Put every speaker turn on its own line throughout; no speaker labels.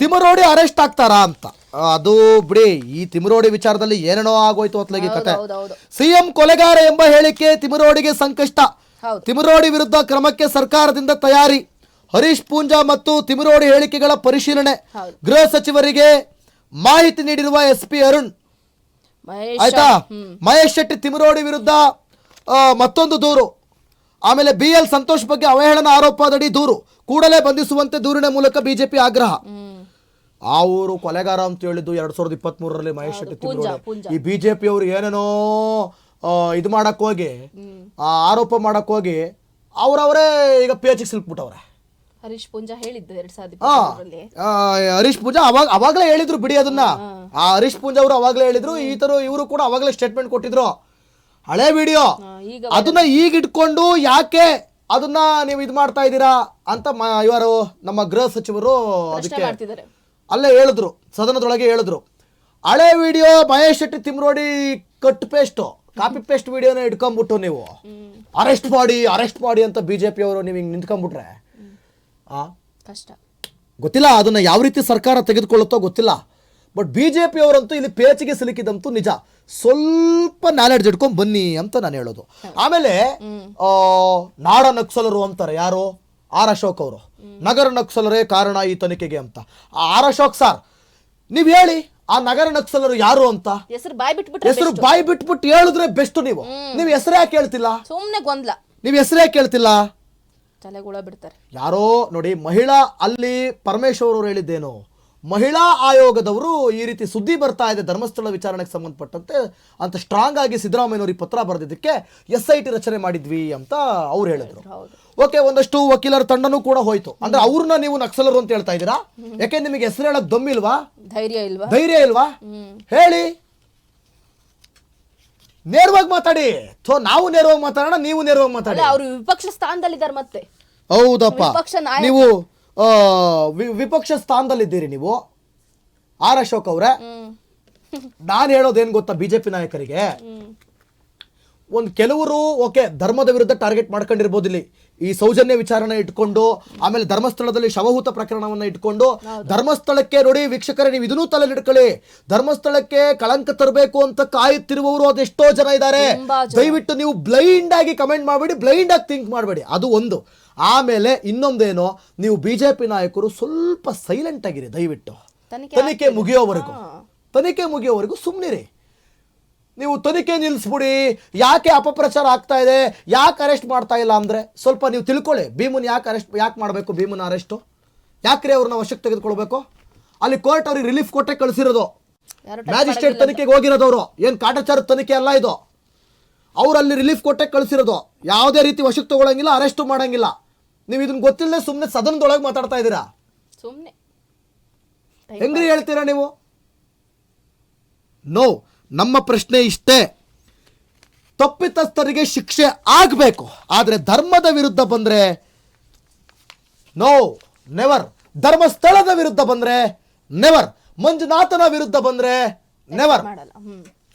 Thimarodi arrest ಆಗ್ತಾರಾ ಅಂತ. ಅದು ಬಿಡಿ ಈ ತಿಮರೋಡಿ ವಿಚಾರದಲ್ಲಿ ಏನೇನೋ ಆಗೋಯ್ತು ಅತ್ಲಗಿ ಕತೆ. ಸಿಎಂ ಕೊಲೆಗಾರ ಎಂಬ ಹೇಳಿಕೆ ತಿಮರೋಡಿಗೆ ಸಂಕಷ್ಟ. ತಿಮರೋಡಿ ವಿರುದ್ಧ ಕ್ರಮಕ್ಕೆ ಸರ್ಕಾರದಿಂದ ತಯಾರಿ. ಹರೀಶ್ ಪೂಂಜಾ ಮತ್ತು ತಿಮರೋಡಿ ಹೇಳಿಕೆಗಳ ಪರಿಶೀಲನೆ. ಗೃಹ ಸಚಿವರಿಗೆ ಮಾಹಿತಿ ನೀಡಿರುವ ಎಸ್ ಪಿ ಅರುಣ್. ಆಯ್ತಾ? ಮಹೇಶ್ ಶೆಟ್ಟಿ ತಿಮರೋಡಿ ವಿರುದ್ಧ ಮತ್ತೊಂದು ದೂರು. ಆಮೇಲೆ ಬಿ ಎಲ್ ಸಂತೋಷ್ ಬಗ್ಗೆ ಅವಹೇಳನ ಆರೋಪದಡಿ ದೂರು. ಕೂಡಲೇ ಬಂಧಿಸುವಂತೆ ದೂರಿನ ಮೂಲಕ ಬಿಜೆಪಿ ಆಗ್ರಹ.
ಹ್ಮ್
ಊರು ಕೊಲೆಗಾರ ಅಂತ ಹೇಳಿದ್ದು ಎರಡ್ ಸಾವಿರದ ಇಪ್ಪತ್ತ್ ಮೂರರಲ್ಲಿ ಮಹೇಶ್ ಶೆಟ್ಟಿ ತಿಮ್ಮರೋಡಿ. ಈ ಬಿಜೆಪಿ ಅವರು ಏನೇನೋ ಇದು ಮಾಡಕ್ ಹೋಗಿ ಆ, ಆರೋಪ ಮಾಡಕ್ ಹೋಗಿ ಅವ್ರವರೇ ಈಗ ಪಿ ಎಚ್ ಸಿಲ್ಕ್ಬಿಟ್ಟವ್ರೆ.
ಹರೀಶ್ ಪೂಂಜಾ ಹೇಳಿದ್ದು ಎರಡ್ ಸಾವಿರದ
ಆ, ಹರೀಶ್ ಪೂಜಾ ಅವಾಗ ಅವಾಗಲೇ ಹೇಳಿದ್ರು ಬಿಡಿ ಅದನ್ನ. ಆ ಹರೀಶ್ ಪೂಂಜಾ ಅವರು ಅವಾಗಲೇ ಹೇಳಿದ್ರು ಈ ತರ ಇವರು ಕೂಡ ಅವಾಗಲೇ ಸ್ಟೇಟ್ಮೆಂಟ್ ಕೊಟ್ಟಿದ್ರು. ಹಳೆ ವಿಡಿಯೋ ಅದನ್ನ ಈಗ ಇಟ್ಕೊಂಡು ಯಾಕೆ ಅದನ್ನ ನೀವು ಇದು ಮಾಡ್ತಾ ಇದ್ದೀರಾ ಅಂತ ಇವರು ನಮ್ಮ ಗೃಹ ಸಚಿವರು ಅದಕ್ಕೆ ಅಲ್ಲೇ ಹೇಳಿದ್ರು ಸದನದೊಳಗೆ ಹೇಳಿದ್ರು. ಹಳೆ video Mahesh Shetty Thimarodi cut paste copy paste ವಿಡಿಯೋನ ಇಟ್ಕೊಂಡ್ಬಿಟ್ಟು ನೀವು. ಅರೆಸ್ಟ್ ಮಾಡಿ ಅರೆಸ್ಟ್ ಮಾಡಿ ಅಂತ ಬಿಜೆಪಿ ಅವರು ನೀವು ಹಿಂಗೆ ನಿಂತ್ಕೊಂಡ್ಬಿಟ್ರೆ.
ಕಷ್ಟ.
ಗೊತ್ತಿಲ್ಲ ಅದನ್ನ ಯಾವ ರೀತಿ ಸರ್ಕಾರ ತೆಗೆದುಕೊಳ್ಳುತ್ತೋ ಗೊತ್ತಿಲ್ಲ. ಬಟ್ ಬಿ ಜೆ ಪಿ ಅವರಂತೂ ಇಲ್ಲಿ ಪೇಚಿಗೆ ಸಿಲುಕಿದಂತೂ ನಿಜ. ಸ್ವಲ್ಪ ನಾಲೆಡ್ಜ್ ಇಟ್ಕೊಂಡ್ ಬನ್ನಿ ಅಂತ ನಾನು ಹೇಳೋದು. ಆಮೇಲೆ ನಾಡ ನಕ್ಸಲರು ಅಂತಾರೆ ಯಾರು? ಆರ್ ಅಶೋಕ್ ಅವರು. ನಗರ ನಕ್ಸಲರೇ ಕಾರಣ ಈ ತನಿಖೆಗೆ ಅಂತ. ಆ ಆರ್ ಅಶೋಕ್ ಸರ್ ನೀವು ಹೇಳಿ ಆ ನಗರ ನಕ್ಸಲರು ಯಾರು ಅಂತ?
ಹೆಸರು ಬಾಯ್ ಬಿಟ್ಬಿಟ್ಟು
ಹೆಸರು ಬಾಯಿ ಬಿಟ್ಬಿಟ್ಟು ಹೇಳಿದ್ರೆ ಬೆಸ್ಟ್ ನೀವು. ನೀವು ಹೆಸರು ಯಾಕೆ ಹೇಳ್ತಿಲ್ಲ
ಸುಮ್ನೆ ಗೊಂದಲ.
ನೀವು ಹೆಸರು ಯಾಕೆ ಹೇಳ್ತಿಲ್ಲ
ತಲೆಗುಳ ಬಿಡ್ತಾರೆ.
ಯಾರೋ ನೋಡಿ ಮಹಿಳಾ ಅಲ್ಲಿ ಪರಮೇಶ್ವರ್ ಅವರು ಹೇಳಿದ್ದೇನು. ಮಹಿಳಾ ಆಯೋಗದವರು ಈ ರೀತಿ ಸುದ್ದಿ ಬರ್ತಾ ಇದೆ ಧರ್ಮಸ್ಥಳ ವಿಚಾರಣೆಗೆ ಸಂಬಂಧಪಟ್ಟಂತೆ ಅಂತ ಸ್ಟ್ರಾಂಗ್ ಆಗಿ ಸಿದ್ದರಾಮಯ್ಯನವರಿಗೆ ಪತ್ರ ಬರೆದಿದ್ದಕ್ಕೆ ಎಸ್ ಐ ಟಿ ರಚನೆ ಮಾಡಿದ್ವಿ ಅಂತ ಅವ್ರು ಹೇಳಿದ್ರು. ಓಕೆ ಒಂದಷ್ಟು ವಕೀಲರ ತಂಡನೂ ಕೂಡ ಹೋಯ್ತು. ಅಂದ್ರೆ ಅವ್ರನ್ನ ನೀವು ನಕ್ಸಲರು ಅಂತ ಹೇಳ್ತಾ ಇದ್ದೀರಾ? ಯಾಕೆ ನಿಮಗೆ ಹೆಸರು ಹೇಳಕ್ ದಮ್ಮಿಲ್ವಾ
ಧೈರ್ಯ ಇಲ್ವಾ?
ಧೈರ್ಯ ಇಲ್ವಾ? ಹೇಳಿ. ನೇರವಾಗಿ ಮಾತಾಡಿ. ಥೋ ನಾವು ನೇರವಾಗಿ ಮಾತಾಡೋಣ ನೀವು ನೇರವಾಗಿ ಮಾತಾಡಿ.
ಅವರು ಅವ್ರು ವಿಪಕ್ಷ ಸ್ಥಾನದಲ್ಲಿದ್ದಾರೆ ಮತ್ತೆ.
ಹೌದಪ್ಪ.
ವಿಪಕ್ಷ ನಾಯಕ.
ನೀವು ಆ, ವಿ- ವಿಪಕ್ಷ ಸ್ಥಾನದಲ್ಲಿದ್ದೀರಿ ನೀವು. ಆರ್ ಅಶೋಕ್ ಅವ್ರೆ.
ಹ್ಮ್.
ನಾನು ಹೇಳೋದೇನು ಗೊತ್ತಾ ಬಿಜೆಪಿ ನಾಯಕರಿಗೆ? ಒಂದು ಕೆಲವರು ಓಕೆ ಧರ್ಮದ ವಿರುದ್ಧ ಟಾರ್ಗೆಟ್ ಮಾಡ್ಕೊಂಡಿರ್ಬೋದು ಇಲ್ಲಿ ಈ ಸೌಜನ್ಯ ವಿಚಾರಣೆ ಇಟ್ಕೊಂಡು ಆಮೇಲೆ ಧರ್ಮಸ್ಥಳದಲ್ಲಿ ಶವಹೂತ ಪ್ರಕರಣವನ್ನ ಇಟ್ಕೊಂಡು ಧರ್ಮಸ್ಥಳಕ್ಕೆ ನೋಡಿ ವೀಕ್ಷಕರೇ ನೀವು ಇದನ್ನೂ ತಲೆ ಇಟ್ಕೊಳ್ಳಿ ಧರ್ಮಸ್ಥಳಕ್ಕೆ ಕಳಂಕ ತರಬೇಕು ಅಂತ ಕಾಯುತ್ತಿರುವವರು ಅದೆಷ್ಟೋ ಜನ ಇದ್ದಾರೆ. ದಯವಿಟ್ಟು ನೀವು ಬ್ಲೈಂಡ್ ಆಗಿ ಕಮೆಂಟ್ ಮಾಡಬೇಡಿ ಬ್ಲೈಂಡ್ ಆಗಿ ಥಿಂಕ್ ಮಾಡಬೇಡಿ. ಅದು ಒಂದು. ಆಮೇಲೆ ಇನ್ನೊಂದೇನೋ ನೀವು ಬಿಜೆಪಿ ನಾಯಕರು ಸ್ವಲ್ಪ ಸೈಲೆಂಟ್ ಆಗಿರಿ ದಯವಿಟ್ಟು.
ತನಿಖೆ
ಮುಗಿಯೋವರೆಗೂ. ತನಿಖೆ ಮುಗಿಯೋವರೆಗೂ ಸುಮ್ಮನಿರಿ ನೀವು ತನಿಖೆ ನಿಲ್ಲಿಸ್ಬಿಡಿ. ಯಾಕೆ ಅಪಪ್ರಚಾರ ಆಗ್ತಾ ಇದೆ? ಯಾಕೆ ಅರೆಸ್ಟ್ ಮಾಡ್ತಾ ಇಲ್ಲ ಅಂದ್ರೆ? ಸ್ವಲ್ಪ ನೀವು ತಿಳ್ಕೊಳ್ಳಿ. ಭೀಮನ್ ಯಾಕೆ ಅರೆಸ್ಟ್ ಯಾಕೆ ಮಾಡಬೇಕು ಭೀಮನ ಅರೆಸ್ಟು ಯಾಕ್ರಿ ಅವ್ರನ್ನ ವಶಕ್ಕೆ ತೆಗೆದುಕೊಳ್ಬೇಕು? ಅಲ್ಲಿ ಕೋರ್ಟ್ ಅವ್ರಿಗೆ ರಿಲೀಫ್ ಕೊಟ್ಟೆ ಕಳಿಸಿರೋದು. ಮ್ಯಾಜಿಸ್ಟ್ರೇಟ್ ತನಿಖೆಗೆ ಹೋಗಿರೋದವರು ಏನು ಕಾಟಾಚಾರದ ತನಿಖೆ ಅಲ್ಲ ಇದು. ಅವರಲ್ಲಿ ಅಲ್ಲಿ ರಿಲೀಫ್ ಕೊಟ್ಟೆ ಕಳಿಸಿರೋದು. ಯಾವುದೇ ರೀತಿ ವಶಕ್ಕೆ ತೊಗೊಳಂಗಿಲ್ಲ ಅರೆಸ್ಟು ಮಾಡಂಗಿಲ್ಲ. ನೀವು ಇದನ್ನ ಗೊತ್ತಿಲ್ಲದೆ ಸುಮ್ಮನೆ ಸದನದೊಳಗೆ ಮಾತಾಡ್ತಾ ಇದ್ದೀರಾ?
ಸುಮ್ಮನೆ
ಹೆಂಗ್ರಿ ಹೇಳ್ತೀರಾ ನೀವು? ನೋ ನಮ್ಮ ಪ್ರಶ್ನೆ ಇಷ್ಟೇ. ತಪ್ಪಿತಸ್ಥರಿಗೆ ಶಿಕ್ಷೆ ಆಗಬೇಕು. ಆದರೆ ಧರ್ಮದ ವಿರುದ್ಧ ಬಂದರೆ ನೋ ನೆವರ್ ಧರ್ಮಸ್ಥಳದ ವಿರುದ್ಧ ಬಂದರೆ ನೆವರ್ ಮಂಜುನಾಥನ ವಿರುದ್ಧ ಬಂದರೆ ನೆವರ್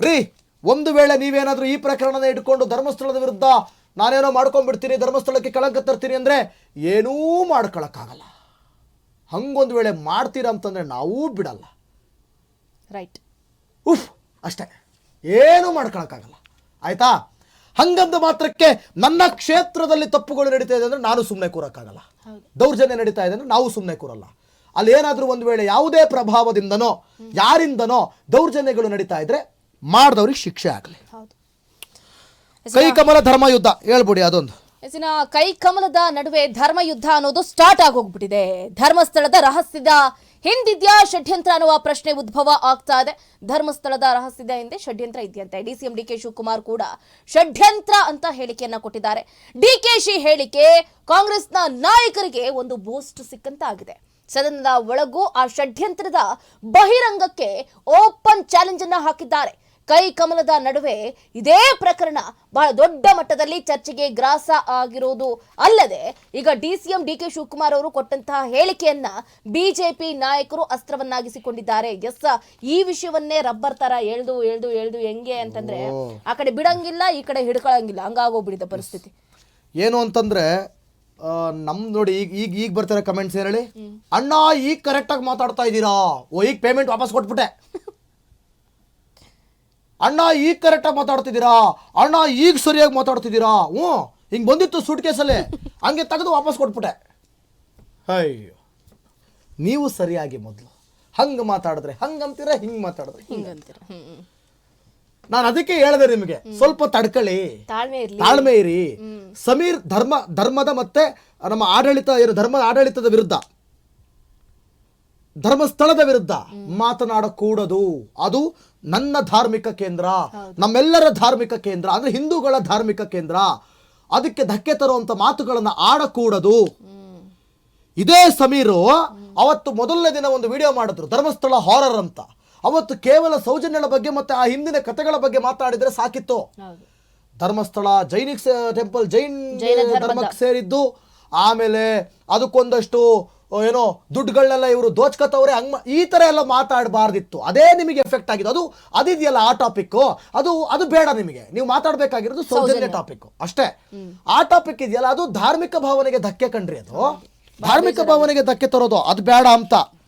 ರೀ ಒಂದು ವೇಳೆ ನೀವೇನಾದರೂ ಈ ಪ್ರಕರಣನ ಇಟ್ಕೊಂಡು ಧರ್ಮಸ್ಥಳದ ವಿರುದ್ಧ ನಾನೇನೋ ಮಾಡ್ಕೊಂಡ್ಬಿಡ್ತೀನಿ ಧರ್ಮಸ್ಥಳಕ್ಕೆ ಕಳಂಕ ತರ್ತೀನಿ ಅಂದರೆ ಏನೂ ಮಾಡ್ಕೊಳಕ್ಕಾಗಲ್ಲ. ಹಂಗೊಂದು ವೇಳೆ ಮಾಡ್ತೀರಾ ಅಂತಂದರೆ ನಾವೂ ಬಿಡಲ್ಲ.
ರೈಟ್
ಉಫ್. ಅಷ್ಟೇ. ಏನೂ ಮಾಡ್ಕೊಳಕ್ಕಾಗಲ್ಲ. ಆಯ್ತಾ? ಹಂಗಂದ ಮಾತ್ರಕ್ಕೆ ನನ್ನ ಕ್ಷೇತ್ರದಲ್ಲಿ ತಪ್ಪುಗಳು ನಡೀತಾ ಇದೆ ಅಂದರೆ ನಾನು ಸುಮ್ಮನೆ ಕೂರೋಕ್ಕಾಗಲ್ಲ. ದೌರ್ಜನ್ಯ ನಡೀತಾ ಇದೆ ಅಂದ್ರೆ ನಾವು ಸುಮ್ಮನೆ ಕೂರಲ್ಲ. ಅಲ್ಲಿ ಏನಾದರೂ ಒಂದು ವೇಳೆ ಯಾವುದೇ ಪ್ರಭಾವದಿಂದನೋ ಯಾರಿಂದನೋ ದೌರ್ಜನ್ಯಗಳು ನಡೀತಾ ಇದ್ರೆ ಮಾಡಿದವ್ರಿಗೆ ಶಿಕ್ಷೆ ಆಗಲಿ. ಕೈ ಕಮಲ ಧರ್ಮ ಯುದ್ಧ. ಹೇಳ್ಬಿಡಿ ಅದೊಂದು.
ಎಸಿನ ಕೈ ಕಮಲದ ನಡುವೆ ಧರ್ಮ ಯುದ್ಧ ಅನ್ನೋದು ಸ್ಟಾರ್ಟ್ ಆಗೋಗ್ಬಿಟ್ಟಿದೆ. ಧರ್ಮಸ್ಥಳದ ರಹಸ್ಯದ ಹಿಂದಿದ್ಯಾ ಷಡ್ಯಂತ್ರ ಅನ್ನುವ ಪ್ರಶ್ನೆ ಉದ್ಭವ ಆಗ್ತಾ ಇದೆ. ಧರ್ಮಸ್ಥಳದ ರಹಸ್ಯದ ಹಿಂದೆ ಷಡ್ಯಂತ್ರ ಇದೆಯಂತೆ. ಡಿಸಿಎಂ ಡಿ ಕೆ ಶಿವಕುಮಾರ್ ಕೂಡ ಷಡ್ಯಂತ್ರ ಅಂತ ಹೇಳಿಕೆಯನ್ನ ಕೊಟ್ಟಿದ್ದಾರೆ. ಡಿಕೆಶಿ ಹೇಳಿಕೆ ಕಾಂಗ್ರೆಸ್ನ ನಾಯಕರಿಗೆ ಒಂದು ಬೂಸ್ಟ್ ಸಿಕ್ಕಂತಾಗಿದೆ. ಸದನದ ಒಳಗೂ ಆ ಷಡ್ಯಂತ್ರದ ಬಹಿರಂಗಕ್ಕೆ ಓಪನ್ ಚಾಲೆಂಜ್ ಅನ್ನ ಹಾಕಿದ್ದಾರೆ. ಕೈ ಕಮಲದ ನಡುವೆ ಇದೇ ಪ್ರಕರಣ ಬಹಳ ದೊಡ್ಡ ಮಟ್ಟದಲ್ಲಿ ಚರ್ಚೆಗೆ ಗ್ರಾಸ ಆಗಿರೋದು ಅಲ್ಲದೆ ಈಗ D DCM D K Shivakumar ಅವರು ಕೊಟ್ಟಂತಹ ಹೇಳಿಕೆಯನ್ನ ಬಿಜೆಪಿ ನಾಯಕರು ಅಸ್ತ್ರವನ್ನಾಗಿಸಿಕೊಂಡಿದ್ದಾರೆ. ಎಸ್ ಈ ವಿಷಯವನ್ನೇ ರಬ್ಬರ್ ತರ ಎಳ್ದು ಎಳ್ದು ಎಳ್ದು ಹೆಂಗೆ ಅಂತಂದ್ರೆ ಆ ಕಡೆ ಬಿಡಂಗಿಲ್ಲ ಈ ಕಡೆ ಹಿಡ್ಕೊಳಂಗಿಲ್ಲ. ಹಂಗಾಗೋಗ್ಬಿಡಿದ ಪರಿಸ್ಥಿತಿ.
ಏನು ಅಂತಂದ್ರೆ ನಮ್ ನೋಡಿ ಈಗ ಈಗ ಈಗ ಬರ್ತಾರೆ ಕಮೆಂಟ್ಸ್ ಏನ್ ಹೇಳಿ? ಅಣ್ಣ ಈಗ ಕರೆಕ್ಟಾಗಿ ಮಾತಾಡ್ತಾ ಇದ್ದೀರಾ? ಓ ಈಗ ಪೇಮೆಂಟ್ ವಾಪಸ್ ಕೊಟ್ಬಿಟ್ಟೆ. ಅಣ್ಣ ಈಗ ಕರೆಕ್ಟಾಗಿ ಮಾತಾಡ್ತಿದ್ದೀರಾ? ಅಣ್ಣ ಈಗ ಸರಿಯಾಗಿ ಮಾತಾಡ್ತಿದ್ದೀರಾ? ಹ್ಞೂ ಹಿಂಗೆ ಬಂದಿತ್ತು ಸೂಟ್ ಕೇಸಲ್ಲಿ ಹಂಗೆ ತೆಗೆದು ವಾಪಸ್ ಕೊಟ್ಬಿಟ್ಟೆ. ಅಯ್ಯೋ ನೀವು ಸರಿಯಾಗಿ ಮೊದಲು. ಹಂಗೆ ಮಾತಾಡಿದ್ರೆ ಹಂಗೆ ಅಂತೀರ ಹಿಂಗೆ
ಮಾತಾಡಿದ್ರೆ ಹಿಂಗೆ ಅಂತೀರ.
ನಾನು ಅದಕ್ಕೆ ಹೇಳಿದೆ ನಿಮಗೆ ಸ್ವಲ್ಪ ತಡ್ಕಳಿ
ತಾಳ್ಮೆ ಇರ್ಲಿ.
ತಾಳ್ಮೆ ಇರಿ. ಸಮೀರ್ ಧರ್ಮ ಧರ್ಮದ ಮತ್ತೆ ನಮ್ಮ ಆಡಳಿತ ಏನು ಧರ್ಮದ ಆಡಳಿತದ ವಿರುದ್ಧ. ಧರ್ಮಸ್ಥಳದ ವಿರುದ್ಧ ಮಾತನಾಡಕೂಡದು. ಅದು ನನ್ನ ಧಾರ್ಮಿಕ ಕೇಂದ್ರ ನಮ್ಮೆಲ್ಲರ ಧಾರ್ಮಿಕ ಕೇಂದ್ರ ಅಂದ್ರೆ ಹಿಂದೂಗಳ ಧಾರ್ಮಿಕ ಕೇಂದ್ರ. ಅದಕ್ಕೆ ಧಕ್ಕೆ ತರುವಂತ ಮಾತುಗಳನ್ನ ಆಡಕೂಡದು. ಇದೇ ಸಮೀರು ಅವತ್ತು ಮೊದಲನೇ ದಿನ ಒಂದು ವಿಡಿಯೋ ಮಾಡಿದ್ರು ಧರ್ಮಸ್ಥಳ ಹಾರರ್ ಅಂತ. ಅವತ್ತು ಕೇವಲ ಸೌಜನ್ಯಗಳ ಬಗ್ಗೆ ಮತ್ತೆ ಆ ಹಿಂದಿನ ಕಥೆಗಳ ಬಗ್ಗೆ ಮಾತಾಡಿದ್ರೆ ಸಾಕಿತ್ತು. ಧರ್ಮಸ್ಥಳ ಜೈನಿಕ್ ಟೆಂಪಲ್ ಜೈನ್ ಧರ್ಮಕ್ಕೆ ಸೇರಿದ್ದು. ಆಮೇಲೆ ಅದಕ್ಕೊಂದಷ್ಟು ಏನೋ ದುಡ್ಡುಗಳನ್ನೆಲ್ಲ ಇವರು ದೋಚ್ಕತ್ತವ್ರೆ ಹಂಗ್ ಈ ತರ ಎಲ್ಲ ಮಾತಾಡಬಾರ್ದಿತ್ತು. ಅದೇ ನಿಮಗೆ ಎಫೆಕ್ಟ್ ಆಗಿದೆ ಅದು ಅದಿದೆಯಲ್ಲ ಆ ಟಾಪಿಕ್ ಅದು ಅದು ಬೇಡ ನಿಮಗೆ. ನೀವು ಮಾತಾಡಬೇಕಾಗಿರೋದು ಸೌಜನ್ಯ. ಟಾಪಿಕ್ ಅಷ್ಟೇ. ಆ ಟಾಪಿಕ್ ಇದೆಯಲ್ಲ ಅದು ಧಾರ್ಮಿಕ ಭಾವನೆಗೆ ಧಕ್ಕೆ ಕಂಡ್ರಿ ಅದು. ಧಾರ್ಮಿಕ ಭಾವನೆಗೆ ಧಕ್ಕೆ ತರೋದು. ಅದು ಬೇಡ ಅಂತ.